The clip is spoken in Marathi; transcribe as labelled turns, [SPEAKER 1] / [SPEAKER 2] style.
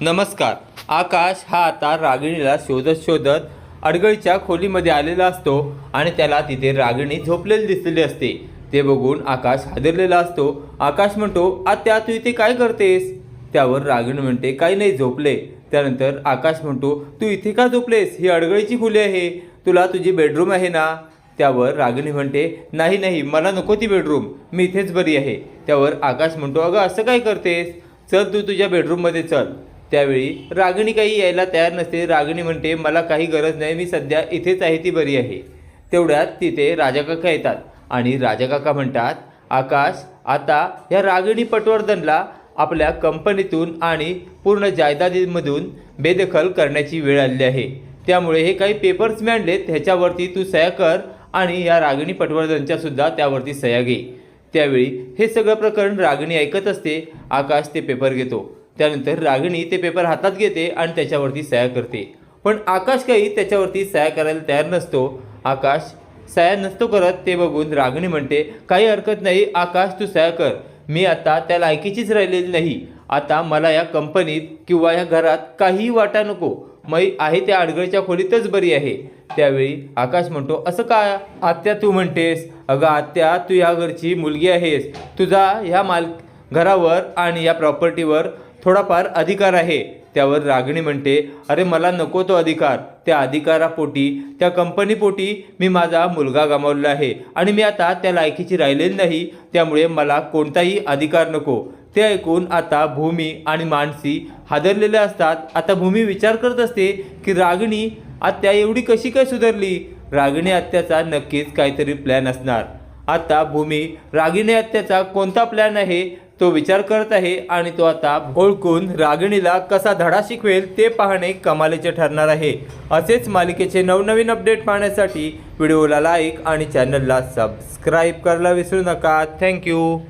[SPEAKER 1] नमस्कार. आकाश हा आता रागिणीला शोधत शोधत अडगळीच्या खोलीमध्ये आलेला असतो आणि त्याला तिथे रागिणी झोपलेली दिसलेली असते. ते बघून आकाश हादरलेला असतो. आकाश म्हणतो आत्या तू इथे काय करतेस? त्यावर रागिणी म्हणते काही नाही झोपले. त्यानंतर आकाश म्हणतो तू इथे का झोपलेस? ही अडगळीची खोली आहे. तुला तुझी बेडरूम आहे ना? त्यावर रागिणी म्हणते नाही नाही मला नको ती बेडरूम. मी इथेच बरी आहे. त्यावर आकाश म्हणतो अगं असं काय करतेस? चल तू तुझ्या बेडरूममध्ये चल. त्यावेळी रागिणी काही यायला तयार नसते. रागिणी म्हणते मला काही गरज नाही. मी सध्या इथेच आहे. ती बरी आहे. तेवढ्यात तिथे राजाकाका येतात आणि राजाकाका म्हणतात आकाश आता या रागिणी पटवर्धनला आपल्या कंपनीतून आणि पूर्ण जायदादीमधून बेदखल करण्याची वेळ आलेली आहे. त्यामुळे हे काही पेपर्स मिळालेत ह्याच्यावरती तू सह्या कर आणि या रागिणी पटवर्धनच्या सुद्धा त्यावरती सह्या घे. त्यावेळी हे सगळं प्रकरण रागिणी ऐकत असते. आकाश ते पेपर घेतो. त्यानंतर रागिणी ते पेपर हातात घेते आणि त्याच्यावरती सह्या करते. पण आकाश काही त्याच्यावरती सह्या करायला तयार नसतो. आकाश सह्या नसतो करत ते बघून रागिणी म्हणते काही हरकत नाही आकाश तू सह्या कर. मी आता त्या लायकीचीच राहिलेली नाही. आता मला या कंपनीत किंवा या घरात काहीही वाटा नको. मै आहे त्या आडगळच्या खोलीतच बरी आहे. त्यावेळी आकाश म्हणतो असं काय आत्या तू म्हणतेस? अगं आत्या तू या घरची मुलगी आहेस. तुझा ह्या माल घरावर आणि या प्रॉपर्टीवर थोडाफार अधिकार आहे. त्यावर रागिणी म्हणते अरे मला नको तो अधिकार. त्या अधिकारापोटी त्या कंपनीपोटी मी माझा मुलगा गमावलेला आहे आणि मी आता त्या लायकीची राहिलेली नाही. त्यामुळे मला कोणताही अधिकार नको. ते ऐकून आता भूमी आणि मानसी हादरलेले असतात. आता भूमी विचार करत असते की रागिणी आत्या एवढी कशी काय सुधारली? रागिणी आत्याचा नक्कीच काहीतरी प्लॅन असणार. आता भूमी रागिणी हत्याचा कोणता प्लॅन आहे तो विचार करत आहे आणि तो आता ओळखून रागिणीला कसा धडा शिकवेल ते पाहणे कमालीचे ठरणार आहे. असेच मालिकेचे नवनवीन अपडेट पाहण्यासाठी व्हिडिओला लाईक आणि चॅनलला सबस्क्राईब करायला विसरू नका. थँक्यू